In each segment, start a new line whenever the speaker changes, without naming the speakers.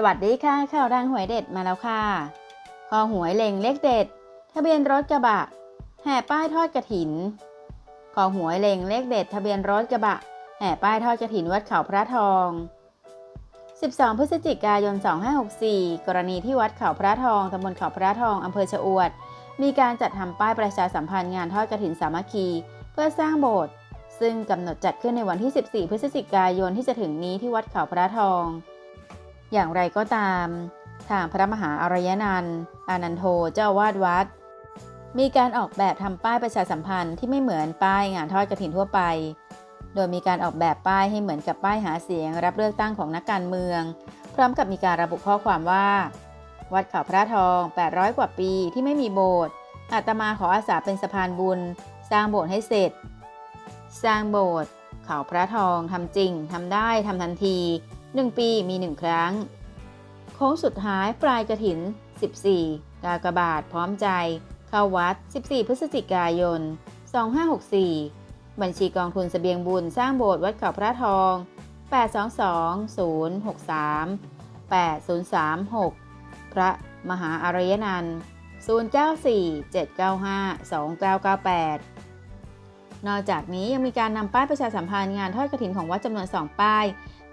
สวัสดีค่ะ ข่าวดังหวยเด็ดมาแล้วค่ะคอหวยเล็งเลขเด็ด ทะเบียนรถกระบะ แห่ป้ายทอดกระถินคอหวยเล็งเลขเด็ด ทะเบียนรถกระบะ แห่ป้ายทอดกระถินวัดเขาพระทอง 12 พฤศจิกายน 2564 กรณีที่วัดเขาพระทองตำบลเขาพระทองอำเภอชะอวด มีการจัดทำป้ายประชาสัมพันธ์งานทอดกระถินสามัคคี เพื่อสร้างโบสถ์ซึ่งกำหนดจัดขึ้นในวันที่ 14 พฤศจิกายนที่จะถึงนี้ที่วัดเขาพระทอง อย่างไรก็ตาม ทางพระมหาอารยนันท์อานันโทเจ้าอาวาดวัด มีการออกแบบทำป้ายประชาสัมพันธ์ที่ไม่เหมือนป้ายงานทอดกระถินทั่วไป โดยมีการออกแบบป้ายให้เหมือนกับป้ายหาเสียงรับเลือกตั้งของนักการเมือง พร้อมกับมีการระบุข้อความว่า วัดเขาพระทอง 800 กว่าปีที่ไม่มีโบสถ์อาตมาขออาสาเป็นสะพานบุญ สร้างโบสถ์ให้เสร็จ สร้างโบสถ์เขาพระทองทำจริงทำได้ทำทันที 1 ปีมี 1 ครั้ง โค้งสุดท้ายปลายกระถิน 14 กากบาทพร้อมใจ เข้าวัด 14 พฤศจิกายน 2564 บัญชีกองทุนเสบียงบุญสร้างโบสถ์วัดเขาพระทอง 822 063 8036 พระมหาอารยนันท์094 795 2998 นอกจากนี้ยังมีการนำป้ายประชาสัมพันธ์งานทอดกระถินของวัดจำนวน 2 ป้าย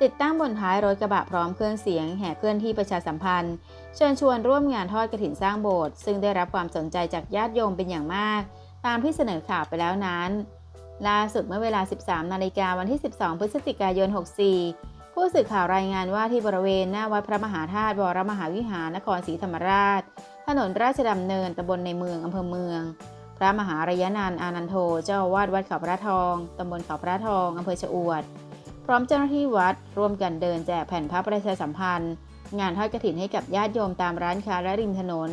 ติดตั้งบนท้ายรถกระบะพร้อมเครื่องเสียงแห่เคลื่อนที่ประชาสัมพันธ์ เชิญชวนร่วมงานทอดกระถินสร้างโบสถ์ซึ่งได้รับความสนใจจากญาติโยมเป็นอย่างมาก ตามที่เสนอข่าวไปแล้วนั้น ล่าสุดเมื่อเวลา 13 นาฬิกาวันที่ 12 พฤศจิกายน 64 ผู้สื่อข่าวรายงานว่าที่บริเวณหน้าวัดพระมหาธาตุวรมหาวิหารนครศรีธรรมราช ถนนราชดำเนินตำบลในเมืองอำเภอเมือง พระมหาระยะนันอานันโทเจ้าอาวาสวัดเขาพระทอง ตำบลเขาพระทอง อำเภอชะอวด พร้อมเจ้าหน้าที่วัดร่วมกันเดินแจกแผ่นพระประชาสัมพันธ์ งานทอดกระถินให้กับญาติโยมตามร้านค้าและริมถนน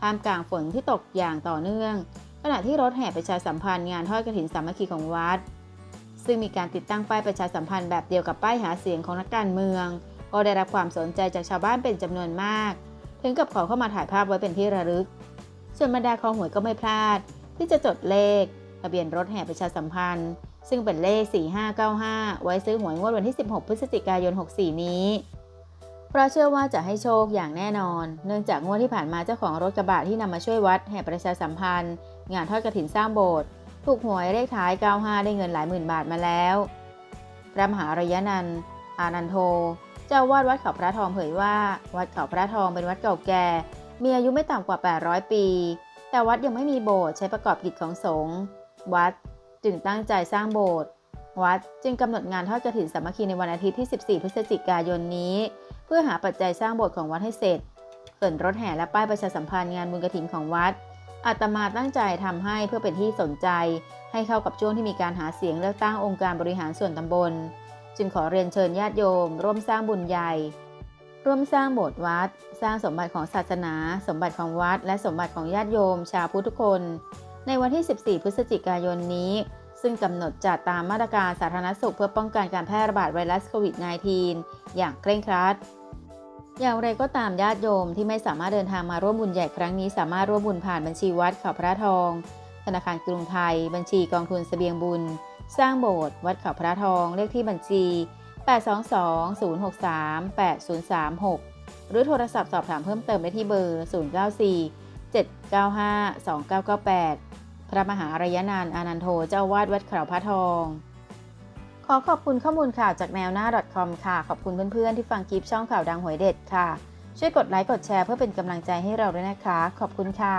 ท่ามกลางฝนที่ตกอย่างต่อเนื่อง ขณะที่รถแห่ประชาสัมพันธ์งานทอดกระถินสามัคคีของวัด ซึ่งมีการติดตั้งป้ายประชาสัมพันธ์แบบเดียวกับป้ายหาเสียงของนักการเมือง ก็ได้รับความสนใจจากชาวบ้านเป็นจำนวนมาก ถึงกับขอเข้ามาถ่ายภาพไว้เป็นที่ระลึก ส่วนบรรดาคอหวยก็ไม่พลาด ที่จะจดเลขทะเบียนรถแห่ประชาสัมพันธ์ ซึ่งเป็นเลข 4595 ไว้ซื้อหวยงวดวันที่ 16 พฤศจิกายน 64 นี้ เพราะเชื่อว่าจะให้โชคอย่างแน่นอน เนื่องจากงวดที่ผ่านมาเจ้าของรถกระบะที่นำมาช่วยวัดแห่ประชาสัมพันธ์ งานทอดกระถินสร้างโบสถ์ถูกหวยเลขท้าย 95 ได้เงินหลายหมื่นบาทมาแล้วพระมหาระยะนันท์อานันโท เจ้าวาดวัดเขาพระทองเผยว่า วัดเขาพระทองเป็นวัดเก่าแก่ มีอายุไม่ต่ำกว่า 800 ปี แต่วัดยังไม่มีโบสถ์ใช้ประกอบกิจของสงฆ์วัดจึงตั้งใจสร้างโบสถ์วัดจึงกำหนดงานทอดกระถินสามัคคีในวันอาทิตย์ที่ 14 พฤศจิกายนนี้ เพื่อหาปัจจัยสร้างโบสถ์ของวัดให้เสร็จส่วนรถแห่และป้ายประชาสัมพันธ์งานบุญกระถินของวัดอาตมาตั้งใจทำให้เพื่อเป็นที่สนใจ ให้เข้ากับช่วงที่มีการหาเสียงเลือกตั้งองค์การบริหารส่วนตำบล จึงขอเรียนเชิญญาติโยม ร่วมสร้างบุญใหญ่ ร่วมสร้างโบสถ์วัด สร้างสมบัติของศาสนา สมบัติของวัด และสมบัติของญาติโยม ชาวพุทธทุกคน ในวันที่ 14 พฤศจิกายนนี้ ซึ่งกำหนดจัดตามมาตรการสาธารณสุขเพื่อป้องกันการแพร่ระบาดไวรัสโควิด -19 อย่างเคร่งครัด อย่างไรก็ตามญาติโยมที่ไม่สามารถเดินทางมาร่วมบุญใหญ่ครั้งนี้สามารถร่วมบุญผ่านบัญชีวัดเขาพระทอง ธนาคารกรุงไทย บัญชีกองทุนเสบียงบุญ สร้างโบสถ์วัดเขาพระทองเลขที่บัญชี 822-063-8036 หรือโทรศัพท์สอบถามเพิ่มเติมได้ที่เบอร์ 094-795-2998 พระมหาอารยนันอานันโทเจ้าอาวาดวัดเขาพระทอง ขอขอบคุณข้อมูลข่าวจากแนวหน้า .com ค่ะ ขอบคุณเพื่อนๆ ที่ฟังคลิปช่องข่าวดังหวยเด็ดค่ะ ช่วยกดไลค์กดแชร์เพื่อเป็นกำลังใจให้เราด้วยนะคะ ขอบคุณค่ะ